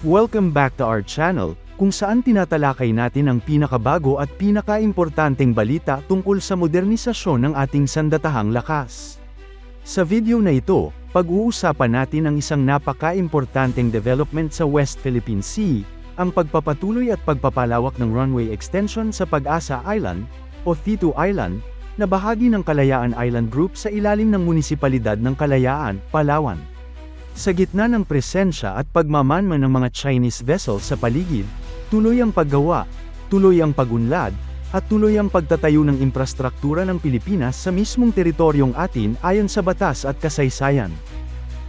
Welcome back to our channel, kung saan tinatalakay natin ang pinakabago at pinakaimportanteng balita tungkol sa modernisasyon ng ating sandatahang lakas. Sa video na ito, pag-uusapan natin ang isang napaka-importanteng development sa West Philippine Sea, ang pagpapatuloy at pagpapalawak ng runway extension sa Pag-asa Island, o Thitu Island, na bahagi ng Kalayaan Island Group sa ilalim ng Munisipalidad ng Kalayaan, Palawan. Sa gitna ng presensya at pagmamanman ng mga Chinese vessels sa paligid, tuloy ang paggawa, tuloy ang pagunlad, at tuloy ang pagtatayo ng infrastruktura ng Pilipinas sa mismong teritoryong atin ayon sa batas at kasaysayan.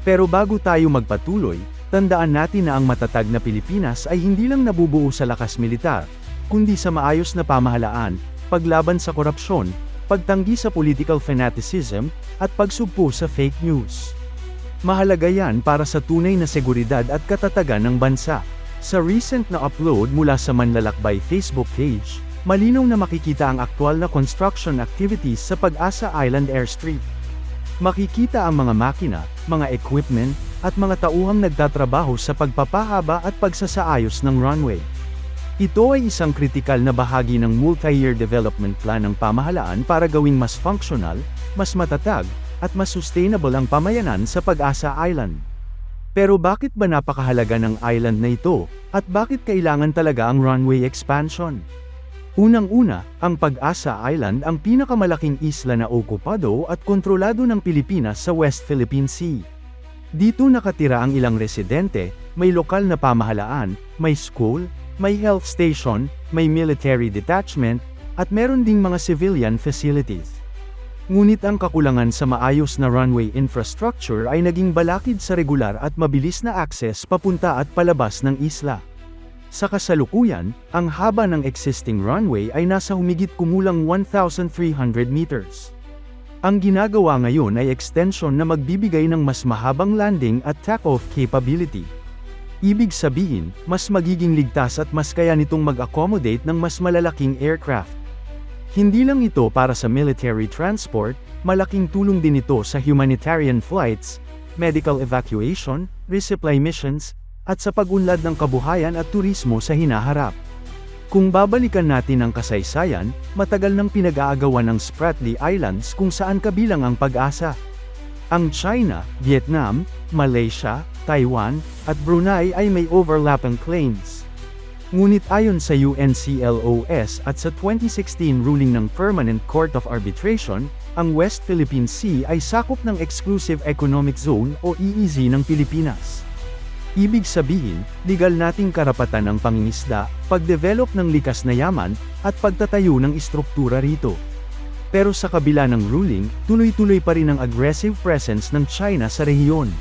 Pero bago tayo magpatuloy, tandaan natin na ang matatag na Pilipinas ay hindi lang nabubuo sa lakas militar, kundi sa maayos na pamahalaan, paglaban sa korupsyon, pagtanggi sa political fanaticism, at pagsugpo sa fake news. Mahalaga yan para sa tunay na seguridad at katatagan ng bansa. Sa recent na upload mula sa Manlalakbay Facebook page, malinaw na makikita ang aktwal na construction activities sa Pag-asa Island Airstrip. Makikita ang mga makina, mga equipment, at mga tauhang nagtatrabaho sa pagpapahaba at pagsasaayos ng runway. Ito ay isang kritikal na bahagi ng multi-year development plan ng pamahalaan para gawing mas functional, mas matatag, at mas sustainable ang pamayanan sa Pag-asa Island. Pero bakit ba napakahalaga ng island na ito, at bakit kailangan talaga ang runway expansion? Unang-una, ang Pag-asa Island ang pinakamalaking isla na okupado at kontrolado ng Pilipinas sa West Philippine Sea. Dito nakatira ang ilang residente, may lokal na pamahalaan, may school, may health station, may military detachment, at meron ding mga civilian facilities. Ngunit ang kakulangan sa maayos na runway infrastructure ay naging balakid sa regular at mabilis na access papunta at palabas ng isla. Sa kasalukuyan, ang haba ng existing runway ay nasa humigit kumulang 1,300 meters. Ang ginagawa ngayon ay extension na magbibigay ng mas mahabang landing at takeoff capability. Ibig sabihin, mas magiging ligtas at mas kaya nitong mag-accommodate ng mas malalaking aircraft. Hindi lang ito para sa military transport, malaking tulong din ito sa humanitarian flights, medical evacuation, resupply missions, at sa pag-unlad ng kabuhayan at turismo sa hinaharap. Kung babalikan natin ang kasaysayan, matagal nang pinag-aagawan ng Spratly Islands kung saan kabilang ang pag-asa. Ang China, Vietnam, Malaysia, Taiwan, at Brunei ay may overlapping claims. Ngunit ayon sa UNCLOS at sa 2016 ruling ng Permanent Court of Arbitration, ang West Philippine Sea ay sakop ng Exclusive Economic Zone o EEZ ng Pilipinas. Ibig sabihin, legal nating karapatan ang pangingisda, pagdevelop ng likas na yaman, at pagtatayo ng istruktura rito. Pero sa kabila ng ruling, tuloy-tuloy pa rin ang aggressive presence ng China sa rehiyon.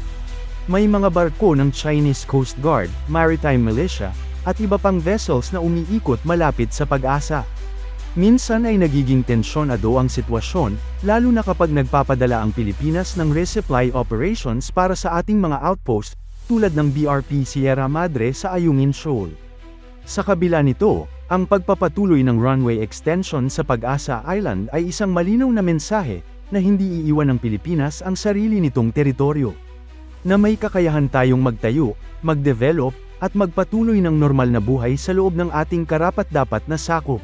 May mga barko ng Chinese Coast Guard, Maritime Militia, at iba pang vessels na umiikot malapit sa pag-asa. Minsan ay nagiging tensyonado ang sitwasyon, lalo na kapag nagpapadala ang Pilipinas ng resupply operations para sa ating mga outpost, tulad ng BRP Sierra Madre sa Ayungin Shoal. Sa kabila nito, ang pagpapatuloy ng runway extension sa Pag-asa Island ay isang malinaw na mensahe na hindi iiwan ng Pilipinas ang sarili nitong teritoryo. Na may kakayahan tayong magtayo, mag-develop, at magpatuloy ng normal na buhay sa loob ng ating karapat-dapat na sakop.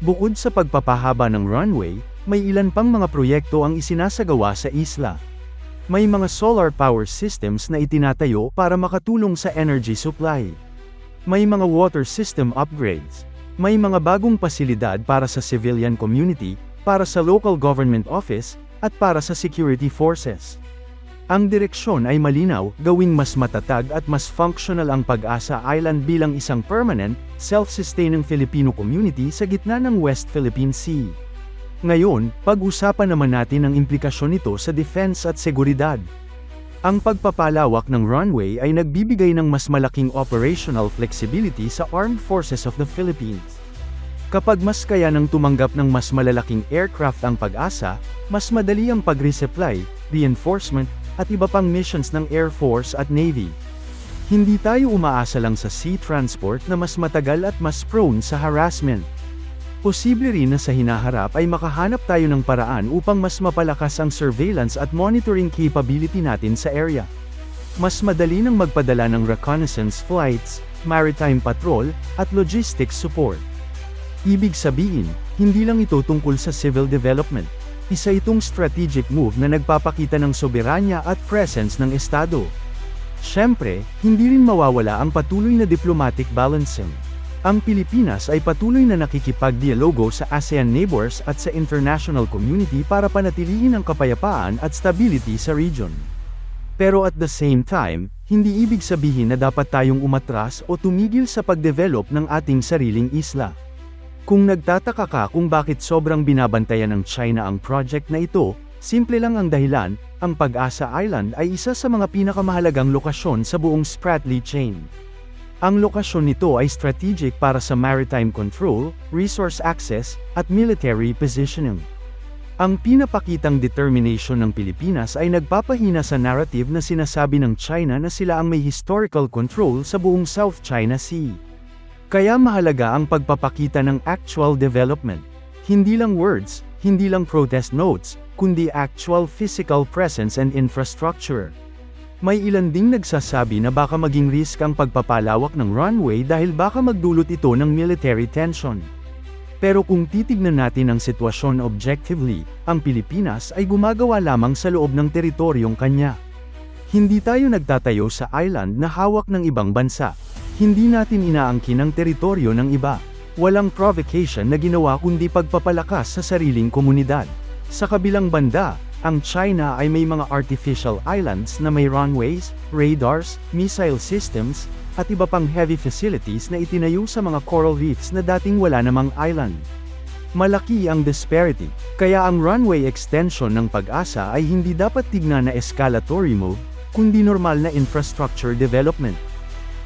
Bukod sa pagpapahaba ng runway, may ilan pang mga proyekto ang isinasagawa sa isla. May mga solar power systems na itinatayo para makatulong sa energy supply. May mga water system upgrades. May mga bagong pasilidad para sa civilian community, para sa local government office, at para sa security forces. Ang direksyon ay malinaw, gawing mas matatag at mas functional ang Pag-asa Island bilang isang permanent, self-sustaining Filipino community sa gitna ng West Philippine Sea. Ngayon, pag-usapan naman natin ang implikasyon nito sa defense at seguridad. Ang pagpapalawak ng runway ay nagbibigay ng mas malaking operational flexibility sa Armed Forces of the Philippines. Kapag mas kaya ng tumanggap ng mas malalaking aircraft ang pag-asa, mas madali ang pag-resupply, reinforcement, at iba pang missions ng Air Force at Navy. Hindi tayo umaasa lang sa sea transport na mas matagal at mas prone sa harassment. Posible rin na sa hinaharap ay makahanap tayo ng paraan upang mas mapalakas ang surveillance at monitoring capability natin sa area. Mas madali nang magpadala ng reconnaissance flights, maritime patrol, at logistics support. Ibig sabihin, hindi lang ito tungkol sa civil development. Isa itong strategic move na nagpapakita ng soberanya at presence ng Estado. Siyempre, hindi rin mawawala ang patuloy na diplomatic balancing. Ang Pilipinas ay patuloy na nakikipagdialogo sa ASEAN neighbors at sa international community para panatilihin ang kapayapaan at stability sa region. Pero at the same time, hindi ibig sabihin na dapat tayong umatras o tumigil sa pagdevelop ng ating sariling isla. Kung nagtataka ka kung bakit sobrang binabantayan ng China ang project na ito, simple lang ang dahilan, ang Pag-asa Island ay isa sa mga pinakamahalagang lokasyon sa buong Spratly Chain. Ang lokasyon nito ay strategic para sa maritime control, resource access, at military positioning. Ang pinapakitang determination ng Pilipinas ay nagpapahina sa narrative na sinasabi ng China na sila ang may historical control sa buong South China Sea. Kaya mahalaga ang pagpapakita ng actual development. Hindi lang words, hindi lang protest notes, kundi actual physical presence and infrastructure. May ilan ding nagsasabi na baka maging risk ang pagpapalawak ng runway dahil baka magdulot ito ng military tension. Pero kung titignan natin ang sitwasyon objectively, ang Pilipinas ay gumagawa lamang sa loob ng teritoryong kanya. Hindi tayo nagtatayo sa island na hawak ng ibang bansa. Hindi natin inaangkin ang teritoryo ng iba. Walang provocation na ginawa kundi pagpapalakas sa sariling komunidad. Sa kabilang banda, ang China ay may mga artificial islands na may runways, radars, missile systems, at iba pang heavy facilities na itinayo sa mga coral reefs na dating wala namang island. Malaki ang disparity, kaya ang runway extension ng pag-asa ay hindi dapat tignan na escalatory move, kundi normal na infrastructure development.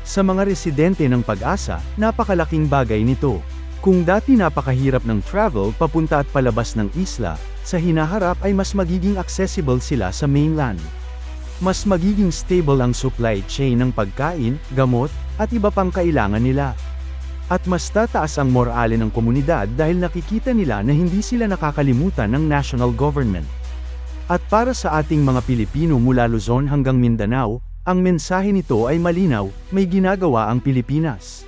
Sa mga residente ng pag-asa, napakalaking bagay nito. Kung dati napakahirap ng travel papunta at palabas ng isla, sa hinaharap ay mas magiging accessible sila sa mainland. Mas magiging stable ang supply chain ng pagkain, gamot, at iba pang kailangan nila. At mas tataas ang morale ng komunidad dahil nakikita nila na hindi sila nakakalimutan ng national government. At para sa ating mga Pilipino mula Luzon hanggang Mindanao, ang mensahe nito ay malinaw, may ginagawa ang Pilipinas.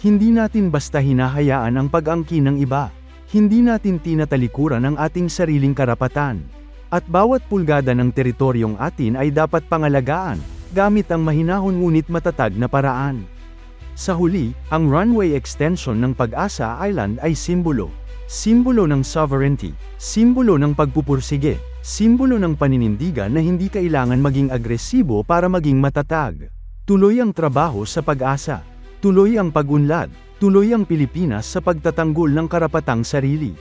Hindi natin basta hinahayaan ang pag-angkin ng iba. Hindi natin tinatalikuran ang ating sariling karapatan. At bawat pulgada ng teritoryong atin ay dapat pangalagaan, gamit ang mahinahon ngunit matatag na paraan. Sa huli, ang runway extension ng Pag-asa Island ay simbolo. Simbolo ng sovereignty, simbolo ng pagpupursige, simbolo ng paninindigan na hindi kailangan maging agresibo para maging matatag. Tuloy ang trabaho sa pag-asa. Tuloy ang pag-unlad. Tuloy ang Pilipinas sa pagtatanggol ng karapatang sarili.